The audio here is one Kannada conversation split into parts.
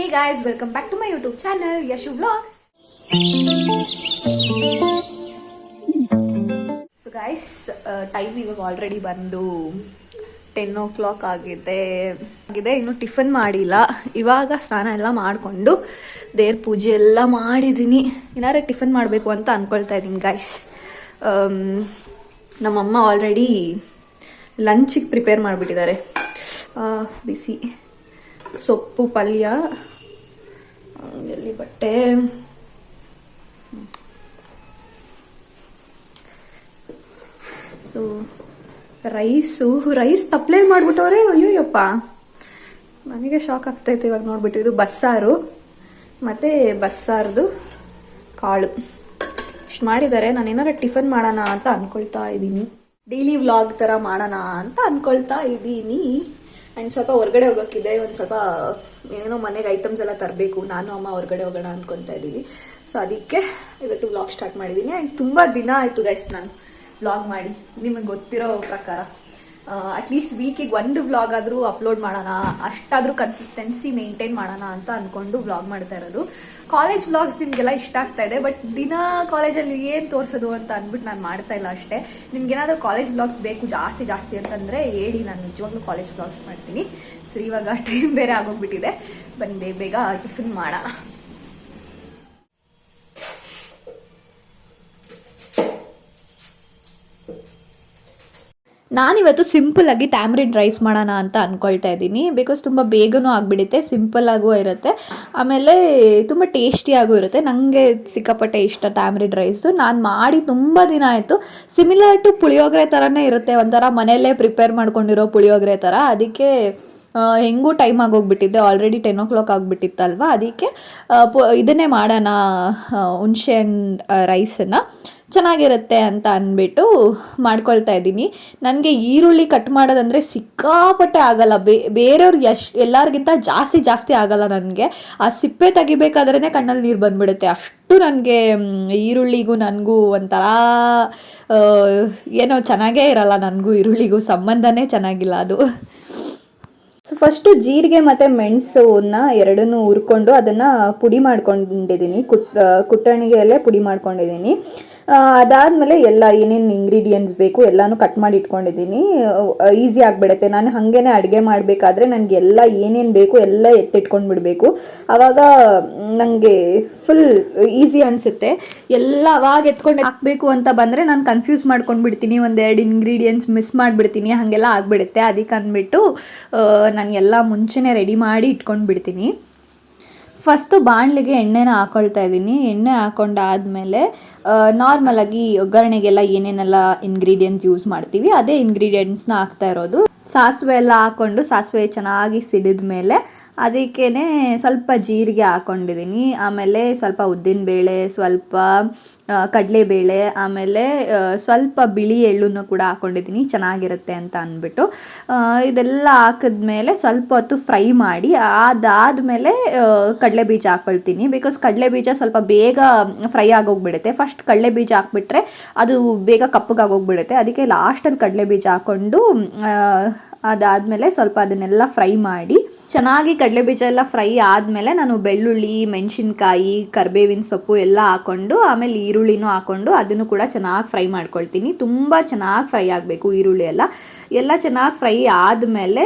Hey guys welcome back to my YouTube channel Yashu vlogs so guys time ಇವಾಗ ಆಲ್ರೆಡಿ ಬಂದು ಟೆನ್ ಓ ಕ್ಲಾಕ್ ಆಗಿದೆ. ಆಗಿದೆ, ಇನ್ನು ಟಿಫನ್ ಮಾಡಿಲ್ಲ. ಇವಾಗ ಸ್ನಾನ ಎಲ್ಲ ಮಾಡಿಕೊಂಡು ದೇವ್ರ ಪೂಜೆ ಎಲ್ಲ ಮಾಡಿದ್ದೀನಿ. ಏನಾದ್ರೆ ಟಿಫನ್ ಮಾಡಬೇಕು ಅಂತ ಅಂದ್ಕೊಳ್ತಾ ಇದ್ದೀನಿ ಗಾಯ್ಸ್ ನಮ್ಮಮ್ಮ ಆಲ್ರೆಡಿ ಲಂಚಿಗೆ ಪ್ರಿಪೇರ್ ಮಾಡಿಬಿಟ್ಟಿದ್ದಾರೆ. ಬಿಸಿ. ಸೊಪ್ಪು, ಪಲ್ಯ ಎಲ್ಲಿ ಬಟ್ಟೆ. ಸೊ ರೈಸು, ರೈಸ್ ತಪ್ಪಲೆ ಮಾಡ್ಬಿಟ್ಟವ್ರೆ, ಅಯ್ಯೋಯ್ಯಪ್ಪ. ನನಗೆ ಶಾಕ್ ಆಗ್ತೈತೆ ಇವಾಗ ನೋಡ್ಬಿಟ್ಟು. ಇದು ಬಸ್ಸಾರು. ಮತ್ತು ಬಸ್ಸಾರದು ಕಾಳು. ಇಷ್ಟು ಮಾಡಿದ್ದಾರೆ. ನಾನು ಏನಾರ ಟಿಫನ್ ಮಾಡೋಣ ಅಂತ ಅಂದ್ಕೊಳ್ತಾ ಇದ್ದೀನಿ. ಡೈಲಿ ವ್ಲಾಗ್ ಥರ ಮಾಡೋಣ ಅಂತ ಅಂದ್ಕೊಳ್ತಾ ಇದ್ದೀನಿ. ಆ್ಯಂಡ್ ಸ್ವಲ್ಪ ಹೊರಗಡೆ ಹೋಗೋಕ್ಕಿದೆ, ಒಂದು ಸ್ವಲ್ಪ, ಏನೇನೋ ಮನೆಗೆ ಐಟಮ್ಸ್ ಎಲ್ಲ ತರಬೇಕು, ನಾನು, ಅಮ್ಮ ಹೊರಗಡೆ ಹೋಗೋಣ ಅನ್ಕೊತಾ ಇದ್ದೀವಿ. ಸೊ ಅದಕ್ಕೆ ಇವತ್ತು ವ್ಲಾಗ್ ಸ್ಟಾರ್ಟ್ ಮಾಡಿದ್ದೀನಿ. ಆ್ಯಂಡ್ ತುಂಬ ದಿನ ಆಯಿತು ಗೈಸ್ ನಾನು ವ್ಲಾಗ್ ಮಾಡಿ. ನಿಮಗೆ ಗೊತ್ತಿರೋ ಪ್ರಕಾರ. ಅಟ್ಲೀಸ್ಟ್ ವೀಕಿಗೆ ಒಂದು ವ್ಲಾಗ್ ಆದರೂ ಅಪ್ಲೋಡ್ ಮಾಡೋಣ, ಅಷ್ಟಾದರೂ ಕನ್ಸಿಸ್ಟೆನ್ಸಿ ಮೇಂಟೈನ್ ಮಾಡೋಣ ಅಂತ ಅಂದ್ಕೊಂಡು ವ್ಲಾಗ್ ಮಾಡ್ತಾ ಇರೋದು. ಕಾಲೇಜ್ ವ್ಲಾಗ್ಸ್ ನಿಮಗೆಲ್ಲ ಇಷ್ಟ ಆಗ್ತಾ ಇದೆ ಬಟ್ ದಿನ ಕಾಲೇಜಲ್ಲಿ ಏನು ತೋರಿಸೋದು ಅಂತ ಅಂದ್ಬಿಟ್ಟು ನಾನು ಮಾಡ್ತಾ ಇಲ್ಲ ಅಷ್ಟೇ. ನಿಮ್ಗೇನಾದರೂ ಕಾಲೇಜ್ ವ್ಲಾಗ್ಸ್ ಬೇಕು ಜಾಸ್ತಿ ಜಾಸ್ತಿ ಅಂತಂದರೆ ಹೇಳಿ, ನಾನು ನಿಜವಾಗ್ಲೂ ಕಾಲೇಜ್ ವ್ಲಾಗ್ಸ್ ಮಾಡ್ತೀನಿ. ಸರಿ, ಇವಾಗ ಟೈಮ್ ಬೇರೆ ಆಗೋಗ್ಬಿಟ್ಟಿದೆ. ಬನ್ನಿ ಬೇಗ ಬೇಗ ಟಿಫಿನ್ ಮಾಡೋಣ. ನಾನಿವತ್ತು ಸಿಂಪಲ್ ಆಗಿ ಟ್ಯಾಮ್ರಿನ್ ರೈಸ್ ಮಾಡೋಣ ಅಂತ ಅಂದ್ಕೊಳ್ತಾ ಇದ್ದೀನಿ. ಬಿಕಾಸ್ ತುಂಬ ಬೇಗನೂ ಆಗಿಬಿಡುತ್ತೆ ಸಿಂಪಲ್ ಆಗೂ ಇರುತ್ತೆ. ಆಮೇಲೆ ತುಂಬ ಟೇಸ್ಟಿಯಾಗೂ ಇರುತ್ತೆ. ನನಗೆ ಸಿಕ್ಕಾಪಟ್ಟೆ ಇಷ್ಟ ಟ್ಯಾಮ್ರಿನ್ ರೈಸು ನಾನು ಮಾಡಿ ತುಂಬ ದಿನ ಆಯಿತು. ಸಿಮಿಲರ್ ಟು ಪುಳಿಯೋಗರೆ ಥರನೇ ಇರುತ್ತೆ. ಒಂಥರ ಮನೆಯಲ್ಲೇ ಪ್ರಿಪೇರ್ ಮಾಡ್ಕೊಂಡಿರೋ ಪುಳಿಯೋಗರೆ ಥರ. ಅದಕ್ಕೆ ಹೆಂಗೂ ಟೈಮ್ ಆಗೋಗ್ಬಿಟ್ಟಿದ್ದೆ ಆಲ್ರೆಡಿ ಟೆನ್ ಓ ಕ್ಲಾಕ್ ಆಗಿಬಿಟ್ಟಿತ್ತಲ್ವ? ಅದಕ್ಕೆ ಇದನ್ನೇ ಮಾಡೋಣ ಹುಣಸೆ ಹಣ್ಣು ರೈಸನ್ನು ಚೆನ್ನಾಗಿರುತ್ತೆ ಅಂತ ಅಂದ್ಬಿಟ್ಟು ಮಾಡ್ಕೊಳ್ತಾ ಇದ್ದೀನಿ. ನನಗೆ ಈರುಳ್ಳಿ ಕಟ್ ಮಾಡೋದಂದರೆ ಸಿಕ್ಕಾಪಟ್ಟೆ ಆಗಲ್ಲ. ಬೇ ಬೇರೆಯವ್ರಿಗೆ ಎಷ್ಟು ಎಲ್ಲರಿಗಿಂತ ಜಾಸ್ತಿ ಜಾಸ್ತಿ ಆಗಲ್ಲ ನನಗೆ. ಆ ಸಿಪ್ಪೆ ತೆಗಿಬೇಕಾದ್ರೇ ಕಣ್ಣಲ್ಲಿ ನೀರು ಬಂದ್ಬಿಡುತ್ತೆ. ಅಷ್ಟು ನನಗೆ ಈರುಳ್ಳಿಗೂ ನನಗೂ ಒಂಥರ ಏನೋ ಚೆನ್ನಾಗೇ ಇರಲ್ಲ ನನಗೂ ಈರುಳ್ಳಿಗೂ. ಸಂಬಂಧನೇ ಚೆನ್ನಾಗಿಲ್ಲ ಅದು. ಸೊ ಫಸ್ಟು ಜೀರಿಗೆ ಮತ್ತು ಮೆಣಸನ್ನ ಎರಡನ್ನೂ ಹುರ್ಕೊಂಡು ಅದನ್ನು ಪುಡಿ ಮಾಡ್ಕೊಂಡಿದ್ದೀನಿ. ಕುಟ್ ಕುಟ್ಟಣಿಗೆಯಲ್ಲೇ ಪುಡಿ ಮಾಡ್ಕೊಂಡಿದ್ದೀನಿ. ಅದಾದಮೇಲೆ ಎಲ್ಲ ಏನೇನು ಇಂಗ್ರೀಡಿಯೆಂಟ್ಸ್ ಬೇಕು ಎಲ್ಲಾನು ಕಟ್ ಮಾಡಿ ಇಟ್ಕೊಂಡಿದ್ದೀನಿ. ಈಸಿ ಆಗಿಬಿಡುತ್ತೆ. ನಾನು ಹಾಗೇ ಅಡುಗೆ ಮಾಡಬೇಕಾದ್ರೆ ನನಗೆ ಎಲ್ಲ ಏನೇನು ಬೇಕು ಎಲ್ಲ ಎತ್ತಿಟ್ಕೊಂಡು ಬಿಡಬೇಕು. ಆವಾಗ ನನಗೆ ಫುಲ್ ಈಸಿ ಅನಿಸುತ್ತೆ. ಎಲ್ಲ ಅವಾಗ ಎತ್ಕೊಂಡು ಹಾಕಬೇಕು ಅಂತ ಬಂದರೆ ನಾನು ಕನ್ಫ್ಯೂಸ್ ಮಾಡ್ಕೊಂಡು ಬಿಡ್ತೀನಿ. ಒಂದೆರಡು ಇಂಗ್ರೀಡಿಯೆಂಟ್ಸ್ ಮಿಸ್ ಮಾಡಿಬಿಡ್ತೀನಿ. ಹಾಗೆಲ್ಲ ಆಗಿಬಿಡುತ್ತೆ. ಅದಕ್ಕೆ ಅಂದ್ಬಿಟ್ಟು ನಾನು ಎಲ್ಲ ಮುಂಚೆನೇ ರೆಡಿ ಮಾಡಿ ಇಟ್ಕೊಂಡು ಬಿಡ್ತೀನಿ. ಫಸ್ಟು ಬಾಣಲೆಗೆ ಎಣ್ಣೆನ ಹಾಕೊಳ್ತಾ ಇದ್ದೀನಿ. ಎಣ್ಣೆ ಹಾಕೊಂಡಾದ್ಮೇಲೆ ನಾರ್ಮಲಾಗಿ ಒಗ್ಗರಣೆಗೆಲ್ಲ ಏನೇನೆಲ್ಲ ಇಂಗ್ರೀಡಿಯೆಂಟ್ಸ್ ಯೂಸ್ ಮಾಡ್ತೀವಿ, ಅದೇ ಇಂಗ್ರೀಡಿಯೆಂಟ್ಸ್ನ ಹಾಕ್ತಾ ಇರೋದು. ಸಾಸಿವೆ ಎಲ್ಲ ಹಾಕ್ಕೊಂಡು ಸಾಸಿವೆ ಚೆನ್ನಾಗಿ ಸಿಡಿದ ಮೇಲೆ ಅದಕ್ಕೇ ಸ್ವಲ್ಪ ಜೀರಿಗೆ ಹಾಕ್ಕೊಂಡಿದ್ದೀನಿ ಆಮೇಲೆ ಸ್ವಲ್ಪ ಉದ್ದಿನಬೇಳೆ ಸ್ವಲ್ಪ ಕಡಲೆಬೇಳೆ, ಆಮೇಲೆ ಸ್ವಲ್ಪ ಬಿಳಿ ಎಳ್ಳನ್ನು ಕೂಡ ಹಾಕ್ಕೊಂಡಿದ್ದೀನಿ ಚೆನ್ನಾಗಿರುತ್ತೆ ಅಂತ ಅಂದ್ಬಿಟ್ಟು ಇದೆಲ್ಲ ಹಾಕಿದ್ಮೇಲೆ ಸ್ವಲ್ಪ ಹೊತ್ತು ಫ್ರೈ ಮಾಡಿ, ಅದಾದಮೇಲೆ ಕಡಲೆ ಬೀಜ ಹಾಕ್ಕೊಳ್ತೀನಿ. ಬಿಕಾಸ್ ಕಡಲೆ ಬೀಜ ಸ್ವಲ್ಪ ಬೇಗ ಫ್ರೈ ಆಗೋಗ್ಬಿಡುತ್ತೆ. ಫಸ್ಟ್ ಕಡಲೆ ಬೀಜ ಹಾಕ್ಬಿಟ್ರೆ ಅದು ಬೇಗ ಕಪ್ಪಗಾಗೋಗ್ಬಿಡುತ್ತೆ. ಅದಕ್ಕೆ ಲಾಸ್ಟಲ್ಲಿ ಕಡಲೆ ಬೀಜ ಹಾಕ್ಕೊಂಡು ಅದಾದಮೇಲೆ ಸ್ವಲ್ಪ ಅದನ್ನೆಲ್ಲ ಫ್ರೈ ಮಾಡಿ, ಚೆನ್ನಾಗಿ ಕಡಲೆ ಬೀಜ ಎಲ್ಲ ಫ್ರೈ ಆದಮೇಲೆ ನಾನು ಬೆಳ್ಳುಳ್ಳಿ, ಮೆಣಸಿನ್ಕಾಯಿ, ಕರ್ಬೇವಿನ ಸೊಪ್ಪು ಎಲ್ಲ ಹಾಕ್ಕೊಂಡು ಆಮೇಲೆ ಈರುಳ್ಳಿನೂ ಹಾಕ್ಕೊಂಡು ಅದನ್ನು ಕೂಡ ಚೆನ್ನಾಗಿ ಫ್ರೈ ಮಾಡ್ಕೊಳ್ತೀನಿ. ತುಂಬ ಚೆನ್ನಾಗಿ ಫ್ರೈ ಆಗಬೇಕು ಈರುಳ್ಳಿ ಎಲ್ಲ. ಎಲ್ಲ ಚೆನ್ನಾಗಿ ಫ್ರೈ ಆದಮೇಲೆ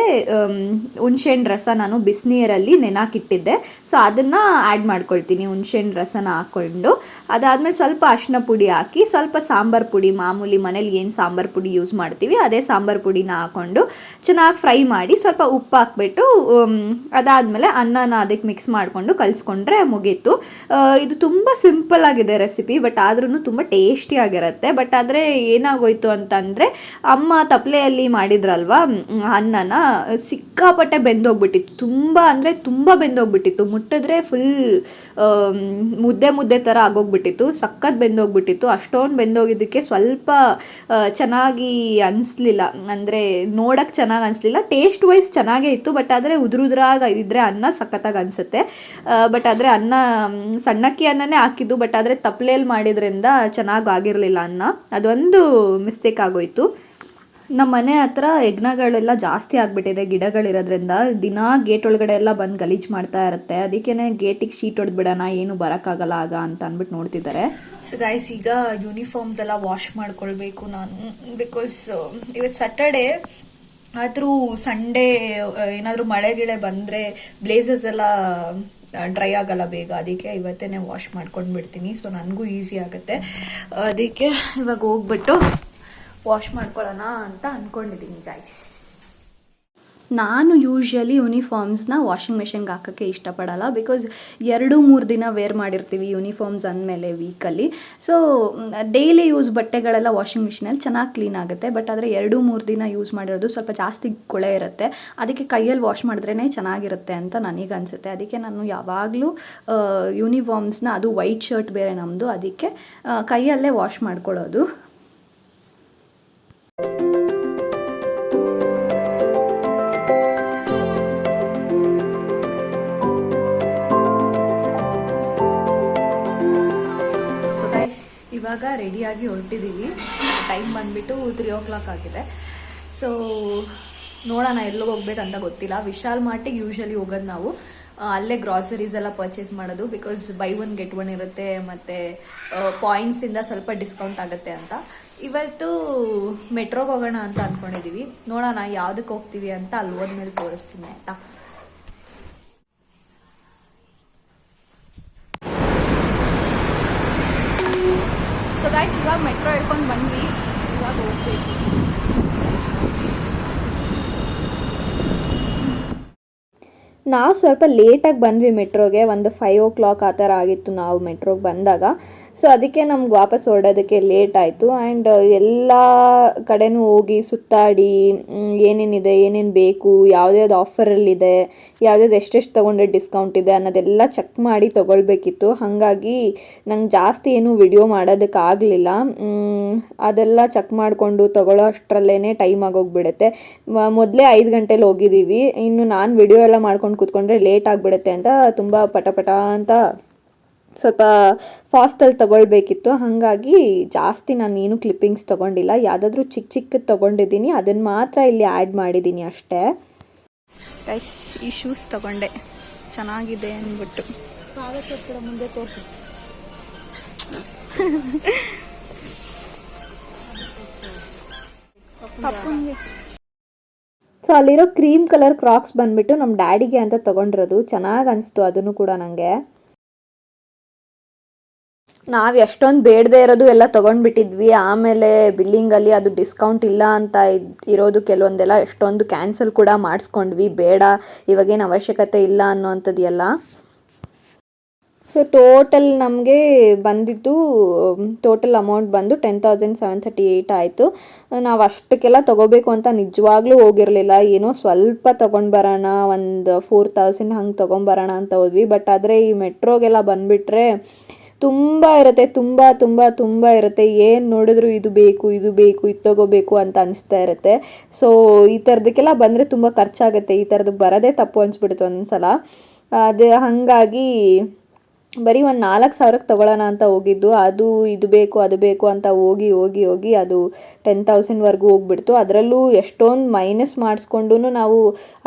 ಹುಣ್ಸೆಹಣ್ಣು ರಸ ನಾನು ಬಿಸಿನೀರಲ್ಲಿ ನೆನಾಕಿಟ್ಟಿದ್ದೆ ಸೊ ಅದನ್ನು ಆ್ಯಡ್ ಮಾಡ್ಕೊಳ್ತೀನಿ ಹುಣ್ಸೆಹಣ್ಣು ರಸನ ಹಾಕ್ಕೊಂಡು. ಅದಾದಮೇಲೆ ಸ್ವಲ್ಪ ಅರಿಶಿನ ಪುಡಿ ಹಾಕಿ, ಸ್ವಲ್ಪ ಸಾಂಬಾರು ಪುಡಿ, ಮಾಮೂಲಿ ಮನೇಲಿ ಏನು ಸಾಂಬಾರು ಪುಡಿ ಯೂಸ್ ಮಾಡ್ತೀವಿ, ಅದೇ ಸಾಂಬಾರು ಪುಡಿನ ಹಾಕ್ಕೊಂಡು ಚೆನ್ನಾಗಿ ಫ್ರೈ ಮಾಡಿ ಸ್ವಲ್ಪ ಉಪ್ಪು ಹಾಕ್ಬಿಟ್ಟು ಅದಾದಮೇಲೆ ಅನ್ನನ ಅದಕ್ಕೆ ಮಿಕ್ಸ್ ಮಾಡಿಕೊಂಡು ಕಲಿಸ್ಕೊಂಡ್ರೆ ಮುಗೀತು. ಇದು ತುಂಬ ಸಿಂಪಲ್ ಆಗಿದೆ ರೆಸಿಪಿ ಬಟ್ ಆದ್ರೂ ತುಂಬ ಟೇಸ್ಟಿಯಾಗಿರುತ್ತೆ ಬಟ್ ಆದರೆ ಏನಾಗೋಯ್ತು ಅಂತಂದರೆ, ಅಮ್ಮ ತಪ್ಪಲೆಯಲ್ಲಿ ಮಾಡಿದ್ರಲ್ವಾ? ಅನ್ನನ ಸಿಕ್ಕಾಪಟ್ಟೆ ಬೆಂದೋಗ್ಬಿಟ್ಟಿತ್ತು. ತುಂಬ ಅಂದರೆ ತುಂಬ ಬೆಂದೋಗ್ಬಿಟ್ಟಿತ್ತು. ಮುಟ್ಟಿದ್ರೆ ಫುಲ್ ಮುದ್ದೆ ಮುದ್ದೆ ಥರ ಆಗೋಗ್ಬಿಟ್ಟಿತ್ತು. ಸಖತ್ ಬೆಂದೋಗ್ಬಿಟ್ಟಿತ್ತು. ಅಷ್ಟೊಂದು ಬೆಂದೋಗಿದ್ದಕ್ಕೆ ಸ್ವಲ್ಪ ಚೆನ್ನಾಗಿ ಅನಿಸ್ಲಿಲ್ಲ. ಅಂದರೆ ನೋಡೋಕ್ಕೆ ಚೆನ್ನಾಗಿ ಅನಿಸ್ಲಿಲ್ಲ. ಟೇಸ್ಟ್ ವೈಸ್ ಚೆನ್ನಾಗೇ ಇತ್ತು. ಬಟ್ ಆದರೆ ಉದುರುದ್ರಾಗ ಇದ್ದರೆ ಅನ್ನ ಸಖತ್ತಾಗಿ ಅನಿಸುತ್ತೆ. ಬಟ್ ಆದರೆ ಅನ್ನ ಸಣ್ಣಕ್ಕಿ ಅನ್ನನೇ ಹಾಕಿದ್ದು. ಬಟ್ ಆದರೆ ತಪ್ಪಲೆಯಲ್ಲಿ ಮಾಡಿದ್ರಿಂದ ಚೆನ್ನಾಗಿ ಆಗಿರಲಿಲ್ಲ ಅನ್ನ. ಅದೊಂದು ಮಿಸ್ಟೇಕ್ ಆಗೋಯ್ತು. ನಮ್ಮ ಮನೆ ಹತ್ರ ಹೆಗ್ಣಗಳೆಲ್ಲ ಜಾಸ್ತಿ ಆಗಿಬಿಟ್ಟಿದೆ, ಗಿಡಗಳಿರೋದ್ರಿಂದ. ದಿನ ಗೇಟ್ ಒಳಗಡೆ ಎಲ್ಲ ಬಂದು ಗಲೀಜು ಮಾಡ್ತಾ ಇರುತ್ತೆ. ಅದಕ್ಕೇನೆ ಗೇಟಿಗೆ ಶೀಟ್ ಹೊಡೆದ್ಬಿಡೋಣ, ಏನು ಬರೋಕ್ಕಾಗಲ್ಲ ಆಗ ಅಂತ ಅಂದ್ಬಿಟ್ಟು ನೋಡ್ತಿದ್ದಾರೆ ಸೊ ಗೈಸ್ ಈಗ ಯೂನಿಫಾರ್ಮ್ಸ್ ಎಲ್ಲ ವಾಶ್ ಮಾಡ್ಕೊಳ್ಬೇಕು ನಾನು. ಬಿಕಾಸ್ ಇವತ್ತು ಸ್ಯಾಟರ್ಡೇ ಆದರೂ ಸಂಡೇ ಏನಾದರೂ ಮಳೆ ಗಿಳೆ ಬಂದರೆ ಬ್ಲೇಸಸ್ ಎಲ್ಲ ಡ್ರೈ ಆಗಲ್ಲ ಬೇಗ. ಅದಕ್ಕೆ ಇವತ್ತೇ ವಾಶ್ ಮಾಡ್ಕೊಂಡು ಬಿಡ್ತೀನಿ ಸೊ ನನಗೂ ಈಸಿ ಆಗುತ್ತೆ. ಅದಕ್ಕೆ ಇವಾಗ ಹೋಗ್ಬಿಟ್ಟು ವಾಶ್ ಮಾಡ್ಕೊಳ್ಳೋಣ ಅಂತ ಅಂದ್ಕೊಂಡಿದ್ದೀನಿ ಗೈಸ್ ನಾನು ಯೂಶ್ವಲಿ ಯೂನಿಫಾರ್ಮ್ಸ್ನ ವಾಷಿಂಗ್ ಮೆಷಿನ್ಗೆ ಹಾಕೋಕ್ಕೆ ಇಷ್ಟಪಡಲ್ಲ ಬಿಕಾಸ್ ಎರಡು, ಮೂರು ದಿನ ವೇರ್ ಮಾಡಿರ್ತೀವಿ ಯೂನಿಫಾರ್ಮ್ಸ್ ಅಂದಮೇಲೆ ವೀಕಲ್ಲಿ ಸೊ ಡೈಲಿ ಯೂಸ್ ಬಟ್ಟೆಗಳೆಲ್ಲ ವಾಷಿಂಗ್ ಮಿಷಿನಲ್ಲಿ ಚೆನ್ನಾಗಿ ಕ್ಲೀನ್ ಆಗುತ್ತೆ. ಬಟ್ ಆದರೆ ಎರಡು, ಮೂರು ದಿನ ಯೂಸ್ ಮಾಡಿರೋದು ಸ್ವಲ್ಪ ಜಾಸ್ತಿ ಕೊಳೆ ಇರುತ್ತೆ. ಅದಕ್ಕೆ ಕೈಯಲ್ಲಿ ವಾಶ್ ಮಾಡಿದ್ರೇ ಚೆನ್ನಾಗಿರುತ್ತೆ ಅಂತ ನನಗೆ ಅನಿಸುತ್ತೆ. ಅದಕ್ಕೆ ನಾನು ಯಾವಾಗಲೂ ಯೂನಿಫಾರ್ಮ್ಸ್ನ ಅದು ವೈಟ್ ಶರ್ಟ್ ಬೇರೆ ನಮ್ಮದು ಅದಕ್ಕೆ ಕೈಯಲ್ಲೇ ವಾಶ್ ಮಾಡ್ಕೊಳ್ಳೋದು. ಸೊ ಗೈಸ್ ಇವಾಗ ರೆಡಿಯಾಗಿ ಹೊರಟಿದ್ದೀವಿ ಟೈಮ್ ಬಂದುಬಿಟ್ಟು ತ್ರೀ ಓ ಕ್ಲಾಕ್ ಆಗಿದೆ. ಸೊ ನೋಡೋಣ ಎಲ್ಲಿಗೆ ಹೋಗ್ಬೇಕಂತ ಗೊತ್ತಿಲ್ಲ. ವಿಶಾಲ್ ಮಾರ್ಟಿಗೆ ಯೂಶ್ವಲಿ ಹೋಗೋದು ನಾವು. ಅಲ್ಲೇ ಗ್ರಾಸರೀಸ್ ಎಲ್ಲ ಪರ್ಚೇಸ್ ಮಾಡೋದು because buy one get one ಇರುತ್ತೆ. ಮತ್ತು ಪಾಯಿಂಟ್ಸಿಂದ ಸ್ವಲ್ಪ ಡಿಸ್ಕೌಂಟ್ ಆಗುತ್ತೆ ಅಂತ. ಇವತ್ತು ಮೆಟ್ರೋಗೆ ಹೋಗೋಣ ಅಂತ ಅಂದ್ಕೊಂಡಿದ್ದೀವಿ ನೋಡೋಣ ಯಾವುದಕ್ಕೆ ಹೋಗ್ತೀವಿ ಅಂತ ಅಲ್ಲಿ ಹೋದ್ಮೇಲೆ ತೋರಿಸ್ತೀನಿ ಆಯಿತಾ? ಸೊ ಗಾಯ್ಸ್ ಇವಾಗ ಮೆಟ್ರೋ ಹೇಳ್ಕೊಂಡು ಬಂದ್ವಿ ಇವಾಗ ಹೋಗ್ಬೇಕು ನಾವು ಸ್ವಲ್ಪ ಲೇಟಾಗಿ ಬಂದ್ವಿ ಮೆಟ್ರೋಗೆ, ಒಂದು ಫೈವ್ ಓ ಕ್ಲಾಕ್ ಆ ಥರ ಆಗಿತ್ತು ನಾವು ಮೆಟ್ರೋಗೆ ಬಂದಾಗ. ಸೊ ಅದಕ್ಕೆ ನಮ್ಗೆ ವಾಪಸ್ ಹೊರಡೋದಕ್ಕೆ ಲೇಟ್ ಆಯಿತು. ಆ್ಯಂಡ್ ಎಲ್ಲ ಕಡೆನೂ ಹೋಗಿ ಸುತ್ತಾಡಿ ಏನೇನಿದೆ, ಏನೇನು ಬೇಕು, ಯಾವ್ದ್ಯಾವ್ದು ಆಫರಲ್ಲಿದೆ ಯಾವ್ದ್ಯಾವ್ದು ಎಷ್ಟೆಷ್ಟು ತೊಗೊಂಡ್ರೆ ಡಿಸ್ಕೌಂಟ್ ಇದೆ ಅನ್ನೋದೆಲ್ಲ ಚೆಕ್ ಮಾಡಿ ತೊಗೊಳ್ಬೇಕಿತ್ತು. ಹಾಗಾಗಿ ನಂಗೆ ಜಾಸ್ತಿ ಏನು ವಿಡಿಯೋ ಮಾಡೋದಕ್ಕೆ ಆಗಲಿಲ್ಲ. ಅದೆಲ್ಲ ಚೆಕ್ ಮಾಡಿಕೊಂಡು ತೊಗೊಳ್ಳೋ ಅಷ್ಟರಲ್ಲೇ ಟೈಮ್ ಆಗೋಗ್ಬಿಡುತ್ತೆ. ಮೊದಲೇ ಐದು ಗಂಟೆಲಿ ಹೋಗಿದ್ದೀವಿ. ಇನ್ನು ನಾನು ವಿಡಿಯೋ ಎಲ್ಲ ಮಾಡ್ಕೊಂಡು ಕೂತ್ಕೊಂಡ್ರೆ ಲೇಟ್ ಆಗಿಬಿಡುತ್ತೆ ಅಂತ ತುಂಬ ಪಟ ಪಟ ಅಂತ ಸ್ವಲ್ಪ ಫಾಸ್ಟಲ್ಲಿ ತೊಗೊಳ್ಬೇಕಿತ್ತು. ಹಾಗಾಗಿ ಜಾಸ್ತಿ ನಾನು ಏನು ಕ್ಲಿಪ್ಪಿಂಗ್ಸ್ ತೊಗೊಂಡಿಲ್ಲ. ಯಾವುದಾದ್ರೂ ಚಿಕ್ಕ ಚಿಕ್ಕದು ತೊಗೊಂಡಿದ್ದೀನಿ. ಅದನ್ನು ಮಾತ್ರ ಇಲ್ಲಿ ಆ್ಯಡ್ ಮಾಡಿದ್ದೀನಿ ಅಷ್ಟೇ. ಗೈಸ್ ಈ ಶೂಸ್ ತೊಗೊಂಡೆ. ಚೆನ್ನಾಗಿದೆ ಅಂದ್ಬಿಟ್ಟು. ಮುಂದೆ ತೋರಿಸಿ. ಸೊ ಅಲ್ಲಿರೋ ಕ್ರೀಮ್ ಕಲರ್ ಕ್ರಾಕ್ಸ್ ಬಂದ್ಬಿಟ್ಟು ನಮ್ಮ ಡ್ಯಾಡಿಗೆ ಅಂತ ತೊಗೊಂಡಿರೋದು. ಚೆನ್ನಾಗಿ ಅನಿಸ್ತು ಅದನ್ನು ಕೂಡ ನನಗೆ ನಾವು ಎಷ್ಟೊಂದು ಬೇಡದೇ ಇರೋದು ಎಲ್ಲ ತೊಗೊಂಡ್ಬಿಟ್ಟಿದ್ವಿ. ಆಮೇಲೆ ಬಿಲ್ಲಿಂಗಲ್ಲಿ ಅದು ಡಿಸ್ಕೌಂಟ್ ಇಲ್ಲ ಅಂತ ಇರೋದು ಕೆಲವೊಂದೆಲ್ಲ ಎಷ್ಟೊಂದು ಕ್ಯಾನ್ಸಲ್ ಕೂಡ ಮಾಡಿಸ್ಕೊಂಡ್ವಿ. ಬೇಡ, ಇವಾಗೇನು ಅವಶ್ಯಕತೆ ಇಲ್ಲ ಅನ್ನೋವಂಥದ್ದು ಎಲ್ಲ ಸೊ ಟೋಟಲ್ ನಮಗೆ ಬಂದಿದ್ದು ಟೋಟಲ್ ಅಮೌಂಟ್ ಬಂದು ten thousand seven thirty eight ಆಯಿತು. ನಾವು ಅಷ್ಟಕ್ಕೆಲ್ಲ ತೊಗೋಬೇಕು ಅಂತ ನಿಜವಾಗ್ಲೂ ಹೋಗಿರಲಿಲ್ಲ. ಏನೋ ಸ್ವಲ್ಪ ತೊಗೊಂಡು ಬರೋಣ, ಒಂದು ಫೋರ್ ತೌಸಂಡ್ ಹಂಗೆ ತೊಗೊಂಬರೋಣ ಅಂತ ಹೋದ್ವಿ. ಬಟ್ ಆದರೆ ಈ ಮೆಟ್ರೋಗೆಲ್ಲ ಬಂದುಬಿಟ್ರೆ ತುಂಬ ಇರುತ್ತೆ, ತುಂಬ ತುಂಬ ತುಂಬ ಇರುತ್ತೆ. ಏನು ನೋಡಿದ್ರು ಇದು ಬೇಕು ಇದು ಬೇಕು, ಇದು ತೊಗೋಬೇಕು ಅಂತ ಅನಿಸ್ತಾ ಇರುತ್ತೆ. ಸೊ ಈ ಥರದಕ್ಕೆಲ್ಲ ಬಂದರೆ ತುಂಬ ಖರ್ಚಾಗುತ್ತೆ. ಈ ಥರದ್ದು ಬರೋದೇ ತಪ್ಪು ಅನಿಸ್ಬಿಡ್ತು ಒಂದೊಂದ್ಸಲ ಅದು ಹಾಗಾಗಿ ಬರೀ ಒಂದು ನಾಲ್ಕು ಸಾವಿರಕ್ಕೆ ತೊಗೊಳ್ಳೋಣ ಅಂತ ಹೋಗಿದ್ದು, ಅದು ಇದು ಬೇಕು, ಅದು ಬೇಕು ಅಂತ ಹೋಗಿ ಹೋಗಿ ಹೋಗಿ ಅದು ಟೆನ್ ತೌಸಂಡ್ವರೆಗೂ ಹೋಗ್ಬಿಡ್ತು. ಅದರಲ್ಲೂ ಎಷ್ಟೊಂದು ಮೈನಸ್ ಮಾಡಿಸ್ಕೊಂಡು ನಾವು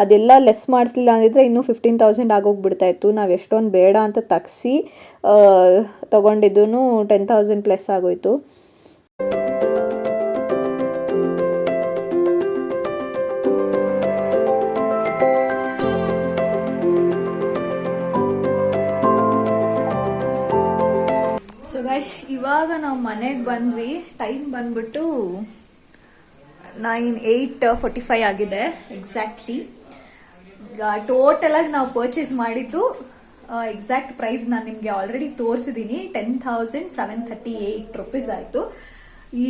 ಅದೆಲ್ಲ ಲೆಸ್ ಮಾಡಿಸ್ಲಿಲ್ಲ ಅಂದಿದ್ರೆ ಇನ್ನೂ ಫಿಫ್ಟೀನ್ ತೌಸಂಡ್ ಆಗೋಗ್ಬಿಡ್ತಾ ಇತ್ತು ನಾವು ಎಷ್ಟೊಂದು ಬೇಡ ಅಂತ ತಗ್ಸಿ ತೊಗೊಂಡಿದ್ದು ಟೆನ್ ತೌಸಂಡ್ ಪ್ಲಸ್ ಆಗೋಯ್ತು. ಸೊ ಗೈಸ್ ಇವಾಗ ನಾವು ಮನೆಗೆ ಬಂದ್ವಿ. ಟೈಮ್ ಬಂದ್ಬಿಟ್ಟು ನೈನ್ ಏಯ್ಟ್ ಫೋರ್ಟಿ ಫೈವ್ ಆಗಿದೆ ಎಕ್ಸಾಕ್ಟ್ಲಿ ಟೋಟಲಾಗಿ ನಾವು ಪರ್ಚೇಸ್ ಮಾಡಿದ್ದು ಎಕ್ಸಾಕ್ಟ್ ಪ್ರೈಸ್ ನಾನು ನಿಮಗೆ ಆಲ್ರೆಡಿ ತೋರಿಸಿದ್ದೀನಿ ten thousand seven thirty eight rupees ಆಯಿತು.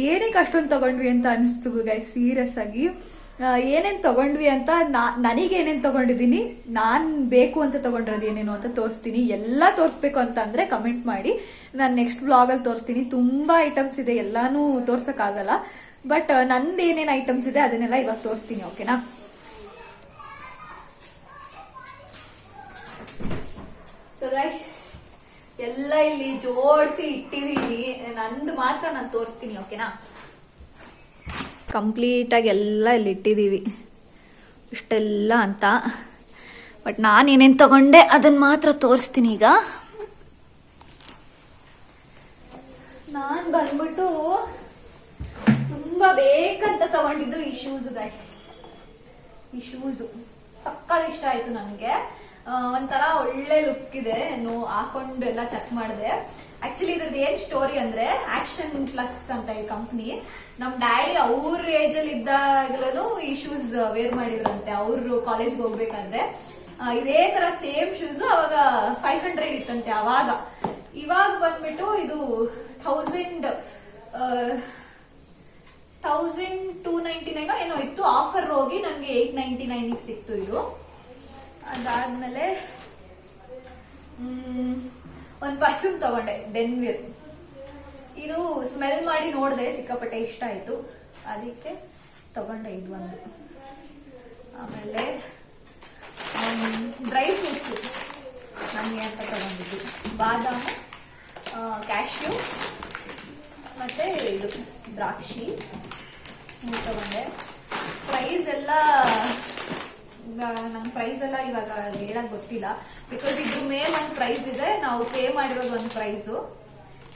ಏನಕ್ಕೆ ಅಷ್ಟೊಂದು ತಗೊಂಡ್ವಿ ಅಂತ ಅನಿಸ್ತು ಗೈಸ್ ಸೀರಿಯಸ್ ಆಗಿ. ಏನೇನು ತಗೊಂಡ್ವಿ ಅಂತ ನಾ, ನನಗೆ ಏನೇನು ತಗೊಂಡಿದ್ದೀನಿ ನಾನು ಬೇಕು ಅಂತ ತೊಗೊಂಡಿರೋದು ಏನೇನು ಅಂತ ತೋರಿಸ್ತೀನಿ. ಎಲ್ಲ ತೋರಿಸ್ಬೇಕು ಅಂತ ಅಂದರೆ ಕಮೆಂಟ್ ಮಾಡಿ. ನಾನು ನೆಕ್ಸ್ಟ್ ಬ್ಲಾಗಲ್ಲಿ ತೋರಿಸ್ತೀನಿ. ತುಂಬ ಐಟಮ್ಸ್ ಇದೆ, ಎಲ್ಲಾನು ತೋರ್ಸೋಕ್ಕಾಗಲ್ಲ. ಬಟ್ ನಂದು ಏನೇನು ಐಟಮ್ಸ್ ಇದೆ ಅದನ್ನೆಲ್ಲ ಇವಾಗ ತೋರಿಸ್ತೀನಿ ಓಕೆನಾ ಸೊ ಗೈಸ್ ಎಲ್ಲ ಇಲ್ಲಿ ಜೋಡಿಸಿ ಇಟ್ಟಿದ್ದೀನಿ ನಂದು ಮಾತ್ರ ನಾನು ತೋರಿಸ್ತೀನಿ ಓಕೆನಾ ಕಂಪ್ಲೀಟಾಗಿ ಎಲ್ಲ ಇಲ್ಲಿ ಇಟ್ಟಿದ್ದೀವಿ ಇಷ್ಟೆಲ್ಲ ಅಂತ. ಬಟ್ ನಾನು ಏನೇನು ತಗೊಂಡೆ ಅದನ್ನು ಮಾತ್ರ ತೋರಿಸ್ತೀನಿ ಈಗ. ನಾನು ಬಂದ್ಬಿಟ್ಟು ತುಂಬಾ ಬೇಕಂತ ತಗೊಂಡಿದ್ದು ಈ ಶೂಸ್ ಗೈಸ್ ಈ ಶೂಸ್ ಸಕ್ಕತ್ ಇಷ್ಟ ಆಯ್ತು ನನಗೆ. ಒಂಥರ ಒಳ್ಳೆ ಲುಕ್ ಇದೆ. ಹಾಕೊಂಡು ಎಲ್ಲ ಚೆಕ್ ಮಾಡಿದೆ. ಆಕ್ಚುಲಿ ಇದ್ರದ್ದು ಏನ್ ಸ್ಟೋರಿ ಅಂದ್ರೆ ಆಕ್ಷನ್ ಪ್ಲಸ್ ಅಂತ ಈ ಕಂಪ್ನಿ ನಮ್ ಡ್ಯಾಡಿ ಅವ್ರ ಏಜ್ ಅಲ್ಲಿ ಇದ್ದಾಗಲೂ ಈ ಶೂಸ್ ವೇರ್ ಮಾಡಿದ್ರಂತೆ ಅವ್ರು ಕಾಲೇಜ್ಗೆ ಹೋಗ್ಬೇಕಂದ್ರೆ. ಇದೇ ತರ ಸೇಮ್ ಶೂಸ್ ಅವಾಗ ಫೈವ್ ಹಂಡ್ರೆಡ್ ಇತ್ತಂತೆ ಅವಾಗ. ಇವಾಗ ಬಂದ್ಬಿಟ್ಟು ಇದು thousand thousand two ninety nine ಏನೋ ಇತ್ತು. ಆಫರ್ ಹೋಗಿ ನನಗೆ ಏಯ್ಟ್ ನೈಂಟಿ ನೈನಿಗೆ ಸಿಕ್ತು ಇದು. ಅದಾದಮೇಲೆ ಒಂದು ಪರ್ಫ್ಯೂಮ್ ತಗೊಂಡೆ ಡೆನ್ವಿರ್ ಇದು ಸ್ಮೆಲ್ ಮಾಡಿ ನೋಡಿದೆ, ಸಿಕ್ಕಾಪಟ್ಟೆ ಇಷ್ಟ ಆಯಿತು. ಅದಕ್ಕೆ ತಗೊಂಡೆ ಇದು ಒಂದು. ಆಮೇಲೆ ಡ್ರೈ ಫ್ರೂಟ್ಸು ನನಗೆ ಅಂತ ತಗೊಂಡಿದ್ದು. ಬಾದಾಮಿ. ಕ್ಯಾಶ್ಯೂ ಮತ್ತೆ ಇದು ದ್ರಾಕ್ಷಿ ತಗೊಂಡೆ ಪ್ರೈಸ್ ಎಲ್ಲ ನಮ್ಮ ಪ್ರೈಸ್ ಎಲ್ಲ ಇವಾಗ ಹೇಳಕ್ ಗೊತ್ತಿಲ್ಲ. ಬಿಕಾಸ್ ಇದ್ರ ಮೇಲೆ ಒಂದು ಪ್ರೈಸ್ ಇದೆ, ನಾವು ಪೇ ಮಾಡಿರೋದು ಒಂದು ಪ್ರೈಸು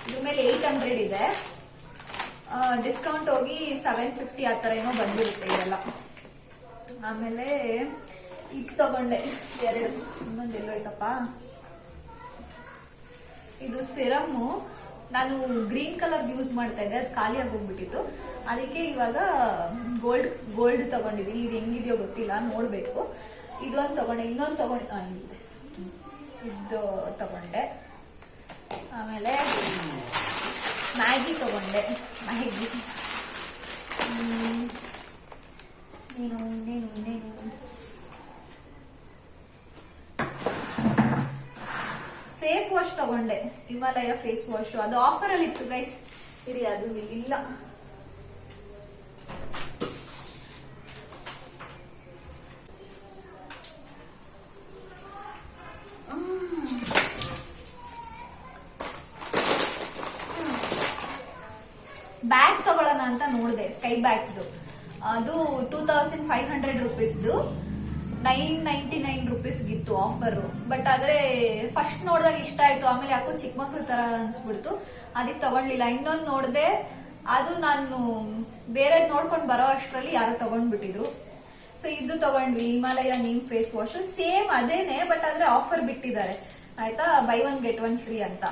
ಇದ್ರ ಮೇಲೆ ಏಯ್ಟ್ ಹಂಡ್ರೆಡ್ ಇದೆ. ಡಿಸ್ಕೌಂಟ್ ಹೋಗಿ ಸೆವೆನ್ ಫಿಫ್ಟಿ ಆ ಥರ ಏನೋ ಬಂದಿರುತ್ತೆ ಇದೆಲ್ಲ. ಆಮೇಲೆ ಇದು ತಗೊಂಡೆ. ಎರಡು. ಇನ್ನೊಂದು ಎಲ್ಲೋಯ್ತಪ್ಪ? ಇದು ಸಿರಮ್ಮು ನಾನು ಗ್ರೀನ್ ಕಲರ್ ಯೂಸ್ ಮಾಡ್ತಾ ಇದ್ದೆ, ಅದು ಖಾಲಿ ಆಗೋಗ್ಬಿಟ್ಟಿತ್ತು. ಅದಕ್ಕೆ ಇವಾಗ ಗೋಲ್ಡ್ ಗೋಲ್ಡ್ ತಗೊಂಡಿದ್ದೀನಿ. ಇದು ಹೆಂಗಿದೆಯೋ ಗೊತ್ತಿಲ್ಲ, ನೋಡಬೇಕು. ಇದೊಂದು ತಗೊಂಡೆ, ಇನ್ನೊಂದು ತಗೊಂಡು. ಇದು ತಗೊಂಡೆ. ಆಮೇಲೆ ಮ್ಯಾಗಿ ತಗೊಂಡೆ. ಮ್ಯಾಗಿ. ನೀನು ನೀನು ನೀನು. ತಗೊಂಡೆ ಹಿಮಾಲಯ ಫೇಸ್ ವಾಶ್ ಅದು ಆಫರ್ ಅಲ್ಲಿ ಇತ್ತು ಗೈಸ್ ಇರಿ, ಅದು ಇಲ್ಲ. ಬ್ಯಾಗ್ ತಗೊಳ್ಳೋಣ ಅಂತ ನೋಡಿದೆ ಸ್ಕೈ ಬ್ಯಾಗ್ಸ್ದು ಅದು ಟೂ ತೌಸಂಡ್ ಫೈವ್ ಹಂಡ್ರೆಡ್ ರುಪೀಸ್ದು ನೈನ್ ನೈಂಟಿ ನೈನ್ ರುಪೀಸ್ಗಿತ್ತು ಆಫರ್ ಬಟ್ ಆದ್ರೆ ಫಸ್ಟ್ ನೋಡಿದಾಗ ಇಷ್ಟ ಆಯ್ತು. ಆಮೇಲೆ ಯಾಕೋ ಚಿಕ್ಕ ಮಕ್ಳು ತರ ಅನ್ಸ್ಬಿಡ್ತು. ಅದಕ್ಕೆ ತಗೊಳ್ಳಿಲ್ಲ ಇನ್ನೊಂದು ನೋಡಿದೆ, ಅದು ನಾನು ಬೇರೆ ನೋಡ್ಕೊಂಡು ಬರೋ ಅಷ್ಟರಲ್ಲಿ ಯಾರೋ ತಗೊಂಡ್ಬಿಟ್ಟಿದ್ರು. ಸೊ ಇದು ತಗೊಂಡ್ವಿ. Himalaya neem face wash same ಅದೇನೆ ಬಟ್ ಆದ್ರೆ ಆಫರ್ ಬಿಟ್ಟಿದ್ದಾರೆ. ಆಯ್ತಾ? Buy one get one free ಅಂತ.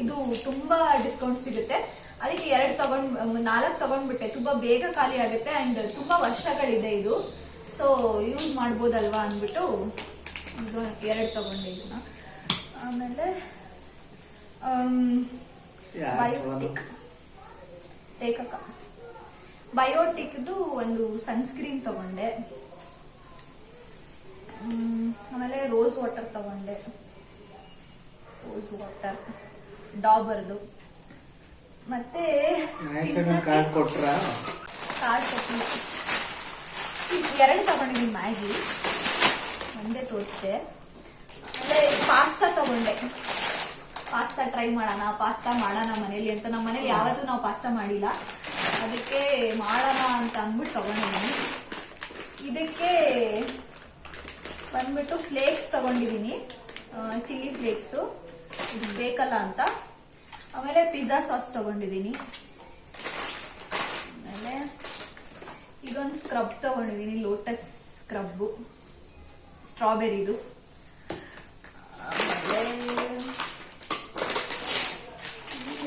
ಇದು ತುಂಬಾ ಡಿಸ್ಕೌಂಟ್ ಸಿಗುತ್ತೆ. ಅದಕ್ಕೆ ಎರಡು ತಗೊಂಡ್, ನಾಲ್ಕು ತಗೊಂಡ್ಬಿಟ್ಟೆ. ತುಂಬಾ ಬೇಗ ಖಾಲಿ ಆಗುತ್ತೆ. ಅಂಡ್ ತುಂಬಾ ವರ್ಷಗಳಿದೆ ಇದು. ಸೊ ಯೂಸ್ ಮಾಡ್ಬೋದಲ್ವಾ ಅಂದ್ಬಿಟ್ಟು ಇದು ಎರಡು ತಗೊಂಡೆ ಇದನ್ನ ಆಮೇಲೆ ಬಯೋಟಿಕ್ ಟೇಕಕ್ಕ ಬಯೋಟಿಕ್ದು ಒಂದು ಸನ್ಸ್ಕ್ರೀನ್ ತಗೊಂಡೆ. ಆಮೇಲೆ ರೋಸ್ ವಾಟರ್ ತಗೊಂಡೆ. ರೋಸ್ ವಾಟರ್ ಡಾಬರ್ದು ಮತ್ತೆ ಕಾರ್ಡ್ ಕೊಟ್ಟಿಲ್ಲ ಎರಡು ತಗೊಂಡಿದ್ದೀನಿ ಮ್ಯಾಗಿ. ಒಂದೇ ತೋರಿಸ್ದೆ. ಅಂದರೆ ಪಾಸ್ತಾ ತಗೊಂಡೆ. ಪಾಸ್ತಾ ಟ್ರೈ ಮಾಡೋಣ ಪಾಸ್ತಾ ಮಾಡೋಣ ಮನೇಲಿ ಅಂತ. ನಮ್ಮ ಮನೇಲಿ ಯಾವತ್ತೂ ನಾವು ಪಾಸ್ತಾ ಮಾಡಿಲ್ಲ. ಅದಕ್ಕೆ ಮಾಡೋಣ ಅಂತ ಅಂದ್ಬಿಟ್ಟು ತಗೊಂಡಿದ್ದೀನಿ. ಇದಕ್ಕೆ ಬಂದ್ಬಿಟ್ಟು ಫ್ಲೇಕ್ಸ್ ತಗೊಂಡಿದ್ದೀನಿ. ಚಿಲ್ಲಿ ಫ್ಲೇಕ್ಸು ಇದು ಬೇಕಲ್ಲ ಅಂತ. ಆಮೇಲೆ ಪಿಜ್ಜಾ ಸಾಸ್ ತಗೊಂಡಿದ್ದೀನಿ ಆಮೇಲೆ ಇದೊಂದು ಸ್ಕ್ರಬ್ ತಗೊಂಡಿದ್ದೀನಿ ಲೋಟಸ್ ಸ್ಕ್ರಬ್ಬು ಸ್ಟ್ರಾಬೆರಿದು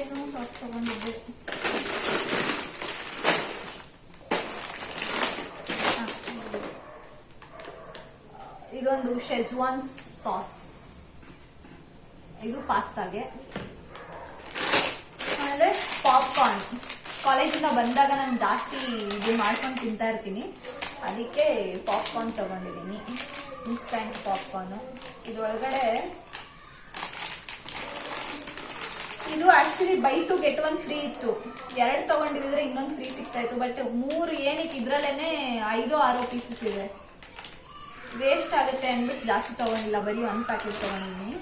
ಏನೋ ಸಾಸ್ ತಗೊಂಡಿದ್ದೆ. ಇದೊಂದು ಶೆಜ್ವಾನ್ ಸಾಸ್ ಇದು ಪಾಸ್ತಾಗೆ ಆಮೇಲೆ ಪಾಪ್ಕಾರ್ನ್ ಕಾಲೇಜಿಂದ ಬಂದಾಗ ನಾನು ಜಾಸ್ತಿ ಇದು ಮಾಡ್ಕೊಂಡು ತಿಂತಾ ಇರ್ತೀನಿ. ಅದಕ್ಕೆ ಪಾಪ್ಕಾರ್ನ್ ತಗೊಂಡಿದ್ದೀನಿ. ಇನ್ಸ್ಟಂಟ್ ಪಾಪ್ಕಾರ್ನು ಇದ್ರೊಳಗಡೆ ಇದು actually buy two get one free ಇತ್ತು. ಎರಡು ತಗೊಂಡಿದ್ರೆ ಇನ್ನೊಂದು ಫ್ರೀ ಸಿಗ್ತಾ ಇತ್ತು. ಬಟ್ ಮೂರು ಏನಕ್ಕೆ ಇದ್ರಲ್ಲೇನೆ ಐದು, ಆರು ಪೀಸಸ್ ಇದೆ. ವೇಸ್ಟ್ ಆಗುತ್ತೆ ಅಂದ್ಬಿಟ್ಟು ಜಾಸ್ತಿ ತಗೊಂಡಿಲ್ಲ. ಬರೀ ಒಂದು ಪ್ಯಾಕೆಟ್ ತಗೊಂಡಿದ್ದೀನಿ.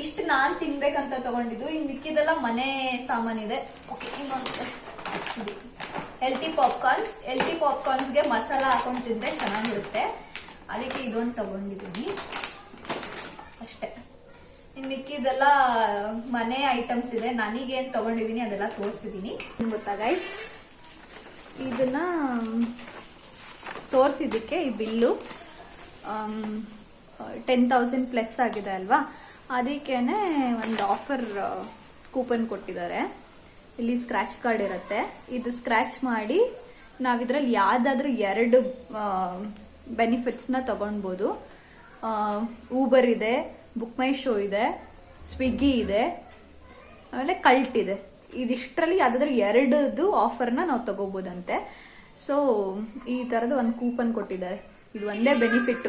ಇಷ್ಟು ನಾನು ತಿನ್ಬೇಕಂತ ತಗೊಂಡಿದ್ದು, ಇನ್ ಮಿಕ್ಕಿದೆಲ್ಲ ಮನೆ ಸಾಮಾನಿದೆ. ಓಕೆ ಹೆಲ್ತಿ ಪಾಪ್ಕಾರ್ನ್ಸ್ ಹೆಲ್ತಿ ಪಾಪ್ಕಾರ್ನ್ಸ್ಗೆ ಮಸಾಲ ಹಾಕೊಂಡು ತಿಂದ್ರೆ ಚೆನ್ನಾಗಿರುತ್ತೆ. ಅದಕ್ಕೆ ಇದೊಂದು ತಗೊಂಡಿದ್ದೀನಿ. ಅಷ್ಟೆ. ಇನ್ನು ಮಿಕ್ಕಿದೆಲ್ಲ ಮನೆ ಐಟಮ್ಸ್ ಇದೆ. ನನಗೇನು ತಗೊಂಡಿದ್ದೀನಿ, ಅದೆಲ್ಲ ತೋರಿಸಿದ್ದೀನಿ. ಗೊತ್ತಾ ಗೈಸ್ ಇದನ್ನ ತೋರಿಸಿದ್ದಕ್ಕೆ ಈ ಬಿಲ್ಲು ಟೆನ್ ತೌಸಂಡ್ ಪ್ಲಸ್ ಆಗಿದೆ ಅಲ್ವಾ? ಅದಕ್ಕೇನೆ ಒಂದು ಆಫರ್ ಕೂಪನ್ ಕೊಟ್ಟಿದ್ದಾರೆ. ಇಲ್ಲಿ ಸ್ಕ್ರ್ಯಾಚ್ ಕಾರ್ಡ್ ಇರುತ್ತೆ. ಇದು ಸ್ಕ್ರ್ಯಾಚ್ ಮಾಡಿ ನಾವಿದ್ರಲ್ಲಿ ಯಾವುದಾದ್ರೂ ಎರಡು ಬೆನಿಫಿಟ್ಸ್ನ ತಗೊಳ್ಬೋದು ಊಬರ್ ಇದೆ ಬುಕ್ ಮೈ ಶೋ ಇದೆ ಸ್ವಿಗ್ಗಿ ಇದೆ, ಆಮೇಲೆ ಕಲ್ಟ್ ಇದೆ. ಇದಿಷ್ಟರಲ್ಲಿ ಯಾವುದಾದ್ರೂ ಎರಡದು ಆಫರ್ನ ನಾವು ತಗೋಬೋದಂತೆ. ಸೊ ಈ ಥರದ ಒಂದು ಕೂಪನ್ ಕೊಟ್ಟಿದ್ದಾರೆ. ಇದು ಒಂದೇ ಬೆನಿಫಿಟ್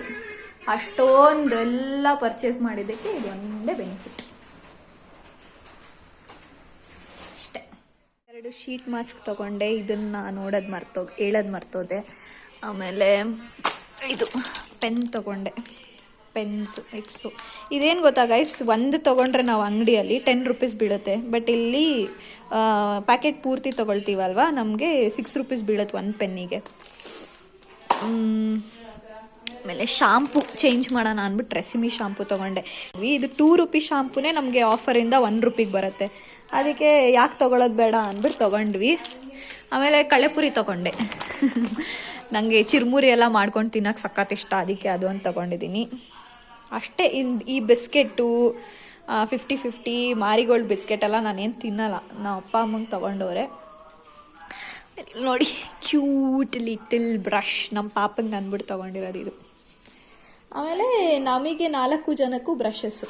ಅಷ್ಟೊಂದು ಎಲ್ಲ ಪರ್ಚೇಸ್ ಮಾಡಿದ್ದಕ್ಕೆ ಇದು ಒಂದೇ ಬೆನಿಫಿಟ್ ಅಷ್ಟೇ. ಎರಡು ಶೀಟ್ ಮಾಸ್ಕ್ ತಗೊಂಡೆ, ಇದನ್ನ ನೋಡೋದು ಮರ್ತೋ ಹೇಳೋದು ಮರ್ತೋದೆ ಆಮೇಲೆ ಇದು ಪೆನ್ ತಗೊಂಡೆ. ಪೆನ್ಸು ಎಕ್ಸು ಇದೇನು ಗೊತ್ತಾ ಗೈಸ್ ಒಂದು ತೊಗೊಂಡ್ರೆ ನಾವು ಅಂಗಡಿಯಲ್ಲಿ ಟೆನ್ ರುಪೀಸ್ ಬೀಳುತ್ತೆ. ಬಟ್ ಇಲ್ಲಿ ಪ್ಯಾಕೆಟ್ ಪೂರ್ತಿ ತೊಗೊಳ್ತೀವಲ್ವಾ? ನಮಗೆ ಸಿಕ್ಸ್ ರುಪೀಸ್ ಬೀಳುತ್ತೆ ಒಂದು ಪೆನ್ನಿಗೆ ಆಮೇಲೆ ಶಾಂಪು ಚೇಂಜ್ ಮಾಡೋಣ ಅಂದ್ಬಿಟ್ಟು ರೆಸಿಮಿ ಶಾಂಪು ತೊಗೊಂಡೆ. ಇದು ಟೂ ರುಪಿ ಶಾಂಪುನೇ ನಮಗೆ ಆಫರಿಂದ ಒನ್ ರುಪಿಗೆ ಬರುತ್ತೆ. ಅದಕ್ಕೆ ಯಾಕೆ ತೊಗೊಳೋದು ಬೇಡ ಅಂದ್ಬಿಟ್ಟು ತೊಗೊಂಡ್ವಿ. ಆಮೇಲೆ ಕಳೆಪುರಿ ತೊಗೊಂಡೆ. ನನಗೆ ಚಿರುಮುರಿ ಎಲ್ಲ ಮಾಡ್ಕೊಂಡು ತಿನ್ನೋಕೆ ಸಖತ್ ಇಷ್ಟ, ಅದಕ್ಕೆ ಅದು ಅಂತ ತೊಗೊಂಡಿದ್ದೀನಿ ಅಷ್ಟೇ ಇನ್ ಈ biscuit fifty fifty Marigold biscuit ಎಲ್ಲ ನಾನೇನು ತಿನ್ನಲ್ಲ. ನಾವು ಅಪ್ಪ ಅಮ್ಮಂಗೆ ತೊಗೊಂಡವ್ರೆ. ನೋಡಿ ಕ್ಯೂಟ್ ಲಿಟಲ್ ಬ್ರಷ್ ನಮ್ಮ ಪಾಪಂಗೆ ಅಂದ್ಬಿಟ್ಟು ತೊಗೊಂಡಿರೋದು ಇದು. ಆಮೇಲೆ ನಮಗೆ ನಾಲ್ಕು ಜನಕ್ಕೂ ಬ್ರಷಸ್ಸು.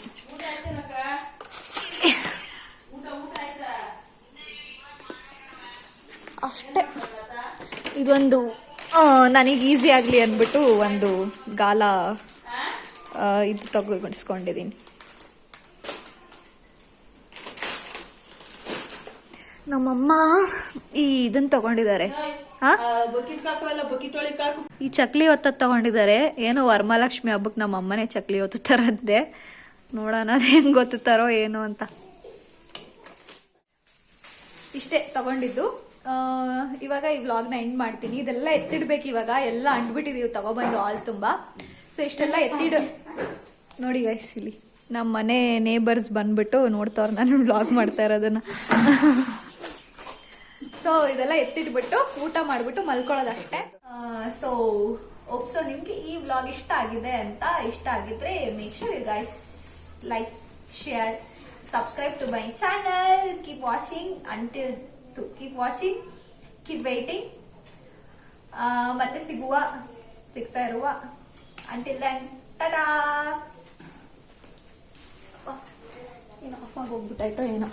ಅಷ್ಟೇ. ಇದೊಂದು ನನಗೆ ಈಸಿ ಆಗಲಿ ಅಂದ್ಬಿಟ್ಟು ಒಂದು ಗಾಲ ಇದು ತಗೊಂಡಿದ್ದೀನಿ ನಮ್ಮಮ್ಮ ಈ ಇದನ್ನು ತಗೊಂಡಿದ್ದಾರೆ. ಈ ಚಕ್ಲಿ ಹೊತ್ತ ತಗೊಂಡಿದ್ದಾರೆ ಏನೋ ವರಮಹಾಲಕ್ಷ್ಮಿ ಹಬ್ಬಕ್ಕೆ ನಮ್ಮ ಅಮ್ಮನೇ ಚಕ್ಲಿ ಹೊತ್ತುತ್ತಾರಂತೆ ನೋಡೋಣ ಅದು ಹೆಂಗ್ ಗೊತ್ತಾರೋ ಏನು ಅಂತ. ಇಷ್ಟೇ ತಗೊಂಡಿದ್ದು. ಇವಾಗ ಈ ವ್ಲಾಗ್ನ ಎಂಡ್ ಮಾಡ್ತೀನಿ. ಇದೆಲ್ಲ ಎತ್ತಿಡ್ಬೇಕು ಇವಾಗ. ಎಲ್ಲ ಅಂಟ್ಬಿಟ್ಟಿದೀವಿ ತಗೊಬಂದು ಹಾಲ್ ತುಂಬಾ. ಸೊ ಇಷ್ಟೆಲ್ಲ ಎತ್ತಿಡು. ನೋಡಿ ಗೈಸ್ ಇಲ್ಲಿ. ನಮ್ಮ ಮನೆ ನೇಬರ್ಸ್ ಬಂದ್ಬಿಟ್ಟು ನೋಡ್ತಾವ್ರ ನಾನು ವ್ಲಾಗ್ ಮಾಡ್ತಾ ಇರೋದನ್ನ. ಸೊ ಇದೆಲ್ಲ ಎತ್ತಿಟ್ಬಿಟ್ಟು ಊಟ ಮಾಡಿಬಿಟ್ಟು ಮಲ್ಕೊಳ್ಳೋದಷ್ಟೇ. ಸೊ ಒಪ್ಸೋ ನಿಮ್ಗೆ ಈ ವ್ಲಾಗ್ ಇಷ್ಟ ಆಗಿದೆ ಅಂತ ಇಷ್ಟ ಆಗಿದ್ರೆ make sure you guys like share subscribe to my channel keep watching until to keep watching keep waiting ಮತ್ತೆ ಸಿಗುವ, ಸಿಗ್ತಾ ಇರುವ. ಅಂಟಿಲ್ ದೆನ್ ಟಡಾ ಏನೋ ಅಪ್ಪ ಹೋಗ್ಬಿಟ್ಟಾಯ್ತೋ ಏನೋ.